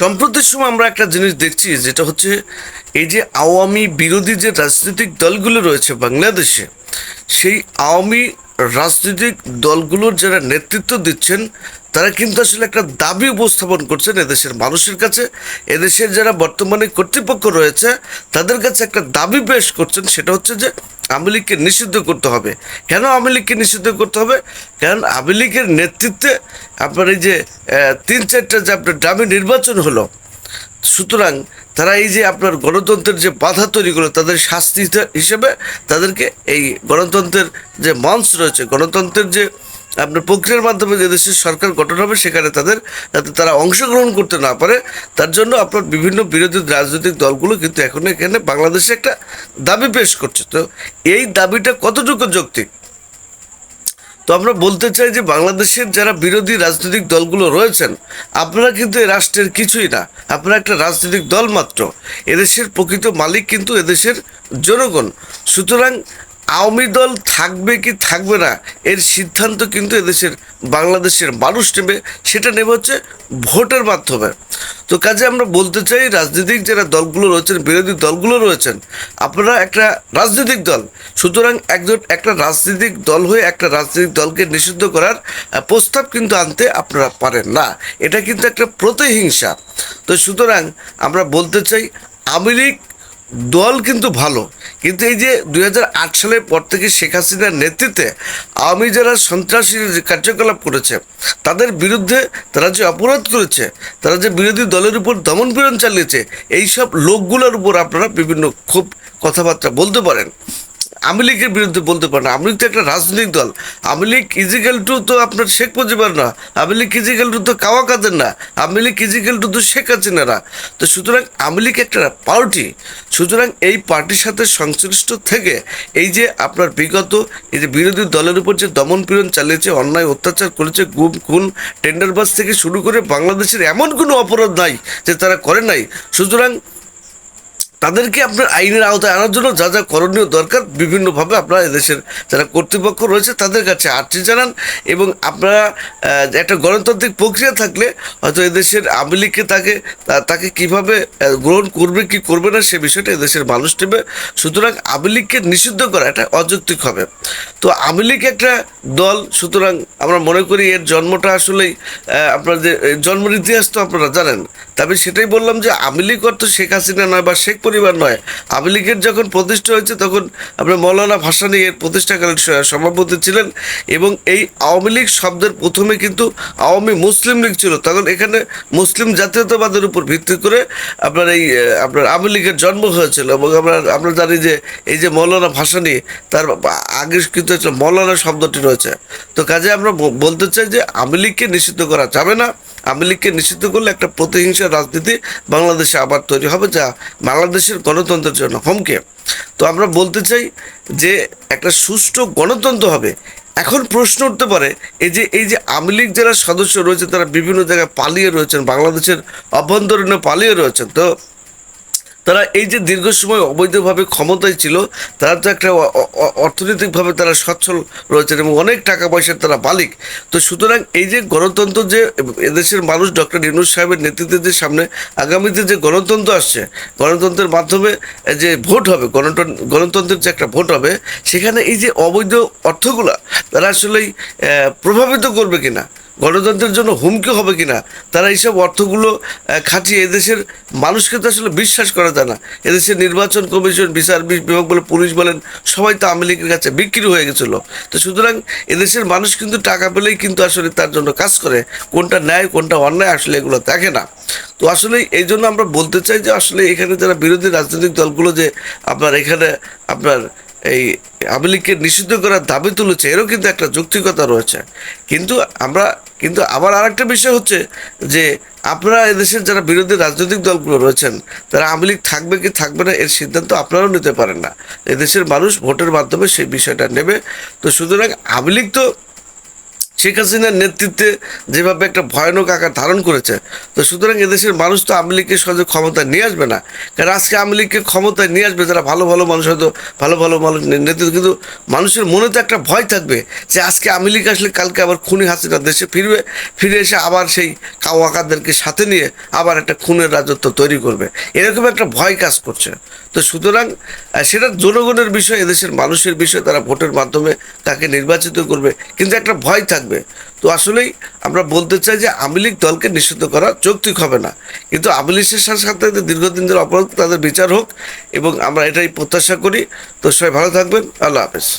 সম্প্রতির সময় আমরা একটা জিনিস দেখছি, যেটা হচ্ছে এই যে আওয়ামী বিরোধী যে রাজনৈতিক দলগুলো রয়েছে বাংলাদেশে, সেই আওয়ামী রাজনৈতিক দলগুলোর যারা নেতৃত্ব দিচ্ছেন, তারা কিন্তু আসলে একটা দাবি উপস্থাপন করছেন এদেশের মানুষের কাছে। এদেশের যারা বর্তমানে কর্তৃপক্ষ রয়েছে, তাদের কাছে একটা দাবি পেশ করছেন, সেটা হচ্ছে যে আওয়ামী লীগকে নিষিদ্ধ করতে হবে। কেন আওয়ামী লীগকে নিষিদ্ধ করতে হবে? কারণ আওয়ামী লীগের নেতৃত্বে আপনার এই যে তিন চারটা যে আপনার গ্রামে নির্বাচন হলো, সুতরাং তারা এই যে আপনার গণতন্ত্রের যে বাধা তৈরি করল, তাদের শাস্তি হিসা- হিসেবে তাদেরকে এই গণতন্ত্রের যে মঞ্চ রয়েছে, গণতন্ত্রের যে আপনার প্রক্রিয়ার মাধ্যমে যে দেশের সরকার গঠন হবে, সেখানে তাদের যাতে তারা অংশগ্রহণ করতে না পারে, তার জন্য আপনার বিভিন্ন বিরোধী রাজনৈতিক দলগুলো কিন্তু এখন এখানে বাংলাদেশে একটা দাবি পেশ করছে। তো এই দাবিটা কতটুকু যৌক্তিক? তো আমরা বলতে চাই যে বাংলাদেশের যারা বিরোধী রাজনৈতিক দলগুলো রয়েছেন, আপনারা কিন্তু এই রাষ্ট্রের কিছুই না। আপনারা একটা রাজনৈতিক দল মাত্র। এদেশের প্রকৃত মালিক কিন্তু এদেশের জনগণ। সুতরাং আওয়ামী দল থাকবে কি থাকবে না, এর সিদ্ধান্ত কিন্তু এদেশের, বাংলাদেশের মানুষ নেবে, সেটা নেবে হচ্ছে ভোটের মাধ্যমে। তো কাজে আমরা বলতে চাই, রাজনৈতিক যারা দলগুলো রয়েছেন, বিরোধী দলগুলো রয়েছেন, আপনারা একটা রাজনৈতিক দল। সুতরাং একজন, একটা রাজনৈতিক দল হয়ে একটা রাজনৈতিক দলকে নিষিদ্ধ করার প্রস্তাব কিন্তু আনতে আপনারা পারেন না। এটা কিন্তু একটা প্রতিহিংসা। তো সুতরাং আমরা বলতে চাই, আওয়ামী লীগ দল কিন্তু ভালো। কিন্তু এই যে দুই সালের পর থেকে শেখ হাসিনার নেতৃত্বে আওয়ামী যারা সন্ত্রাসী কার্যকলাপ করেছে, তাদের বিরুদ্ধে তারা যে অপরাধ করেছে, তারা যে বিরোধী দলের উপর দমন পীড়ন চালিয়েছে, এইসব লোকগুলোর উপর আপনারা বিভিন্ন খুব কথাবার্তা বলতে পারেন। আওয়ামী লীগের বিরুদ্ধে বলতে পারেন আওয়ামী লীগ তো একটা রাজনৈতিক দল। আওয়ামী লীগ ইজিক্যাল টু তো আপনার শেখ মুজিবার না। আওয়ামী লীগ ইজিক্যাল টু তো কাওয়া কাদের না। আওয়ামী লীগ ইজিক্যাল টু তো শেখ হাসিনারা। তো সুতরাং আওয়ামী লীগ একটা পার্টি। সুতরাং এই পার্টির সাথে সংশ্লিষ্ট থেকে এই যে আপনার বিগত এই যে বিরোধী দলের উপর যে দমন পীড়ন চালিয়েছে, অন্যায় অত্যাচার করেছে, গুম, খুন, টেন্ডারবাজ থেকে শুরু করে বাংলাদেশের এমন কোনো অপরাধ নাই যে তারা করে নাই। সুতরাং তাদেরকে আপনার আইনের আওতায় আনার জন্য যা যা করণীয় দরকার বিভিন্নভাবে আপনারা এদেশের যারা কর্তৃপক্ষ রয়েছে তাদের কাছে আর্জি জানান এবং আপনারা একটা গণতান্ত্রিক প্রক্রিয়া থাকলে হয়তো এদেশের আওয়ামী লীগকে তাকে তাকে কীভাবে গ্রহণ করবে কি করবে না সে বিষয়টা এদেশের মানুষ নেবে। সুতরাং আওয়ামী লীগকে নিষিদ্ধ করা এটা অযৌক্তিক হবে। তো আওয়ামী লীগ একটা দল সুতরাং আমরা মনে করি এর জন্মটা আসলেই এ, জন্মের ইতিহাস তো আপনারা জানেন। তবে সেটাই বললাম যে আওয়ামী লীগ অর্থ শেখ হাসিনা নয় বা শেখ পরিবার নয়। আওয়ামী লীগের যখন প্রতিষ্ঠা হয়েছে, তখন আপনার মৌলানা ভাসানী এর প্রতিষ্ঠাকালীন সভাপতি ছিলেন এবং এই আওয়ামী লীগ শব্দের প্রথমে কিন্তু আওয়ামী মুসলিম লীগ ছিল। তখন এখানে মুসলিম জাতীয়তাবাদের উপর ভিত্তি করে আপনার এই আপনার আওয়ামী লীগের জন্ম হয়েছিল এবং আমরা আমরা জানি যে এই যে মৌলানা ভাসানী, তার আগে কিন্তু মৌলানা শব্দটি রয়েছে। তো কাজে আমরা বলতে চাই যে আওয়ামী লীগকে নিষিদ্ধ করা যাবে না। আওয়ামী লীগকে নিষিদ্ধ করলে একটা প্রতিহিংসা রাজনীতি বাংলাদেশে আবার তৈরি হবে যা বাংলাদেশের গণতন্ত্রের জন্য হুমকে। তো আমরা বলতে চাই যে একটা সুষ্ঠু গণতন্ত্র হবে। এখন প্রশ্ন উঠতে পারে, এই যে এই যে আওয়ামী লীগ যারা সদস্য রয়েছে, তারা বিভিন্ন জায়গায় পালিয়ে রয়েছেন, বাংলাদেশের অভ্যন্তরীণে পালিয়ে রয়েছেন, তো তারা এই যে দীর্ঘ সময় অবৈধভাবে ক্ষমতায় ছিল, তারা তো একটা অর্থনৈতিকভাবে তারা সচ্ছল রয়েছেন এবং অনেক টাকা পয়সার তারা মালিক। তো সুতরাং এই যে গণতন্ত্র যে এদেশের মানুষ ডক্টর ইউনুস সাহেবের নেতৃত্বে যে সামনে আগামীতে যে গণতন্ত্র আসছে, গণতন্ত্রের মাধ্যমে যে ভোট হবে গণতন্ত্র গণতন্ত্রের যে একটা ভোট হবে, সেখানে এই যে অবৈধ অর্থগুলা তারা আসলেই প্রভাবিত করবে কিনা? গণতন্ত্রের জন্য হুমকি হবে কিনা? তারা এইসব অর্থগুলো খাটিয়ে এদেশের মানুষকে তো আসলে বিশ্বাস করা যায় না। এদেশের নির্বাচন কমিশন, বিচার বিভাগ বলে পুলিশ বলেন, সবাই তো আওয়ামী লীগের কাছে বিক্রি হয়ে গেছিল। তো সুতরাং এদেশের মানুষ কিন্তু টাকা পেলেই কিন্তু আসলে তার জন্য কাজ করে। কোনটা ন্যায়, কোনটা অন্যায় আসলে এগুলো দেখে না। তো আসলে এই জন্য আমরা বলতে চাই যে আসলে এখানে যারা বিরোধী রাজনৈতিক দলগুলো যে আপনার এখানে আপনার এই আওয়ামী লীগকে নিষিদ্ধ করার দাবি তুলেছে, এরও কিন্তু একটা যৌক্তিকতা রয়েছে। কিন্তু আমরা, কিন্তু আবার আরেকটা বিষয় হচ্ছে যে, আপনারা এদেশের যারা বিরোধী রাজনৈতিক দলগুলো রয়েছেন, তারা আওয়ামী লীগ থাকবে কি থাকবে না, এর সিদ্ধান্ত আপনারাও নিতে পারেন না। এদেশের মানুষ ভোটের মাধ্যমে সেই বিষয়টা নেবে। তো সুতরাং আওয়ামী লীগ তো শেখ হাসিনার নেতৃত্বে যেভাবে একটা ভয়ানক আকার ধারণ করেছে, তো সুতরাং এদেশের মানুষ তো আওয়ামী লীগকে সহজে ক্ষমতায় নিয়ে আসবে না। কারণ আজকে আওয়ামী লীগকে ক্ষমতায় নিয়ে আসবে যারা ভালো ভালো মানুষ হয়তো, ভালো ভালো মানুষ নেতৃত্ব, কিন্তু মানুষের মনে তো একটা ভয় থাকবে যে আজকে আওয়ামী লীগ আসলে কালকে আবার খুনি হাসিনা দেশে ফিরবে, ফিরে এসে আবার সেই কাওয়াকাদেরকে সাথে নিয়ে আবার একটা খুনের রাজত্ব তৈরি করবে। এরকম একটা ভয় কাজ করছে। তো সুতরাং সেটা জনগণের বিষয়, এদেশের মানুষের বিষয়, তারা ভোটের মাধ্যমে তাকে নির্বাচিত করবে, কিন্তু একটা ভয় থাকবে। তো আসলেই আমরা বলতে চাই যে আওয়ামী লীগ দলকে নিষিদ্ধ করা যৌক্তিক হবে না। কিন্তু আওয়ামী লীগের সাথে সাথে দীর্ঘদিন ধরে অপরাধ তাদের বিচার হোক, এবং আমরা এটাই প্রত্যাশা করি। তো সবাই ভালো থাকবেন। আল্লাহ হাফেজ।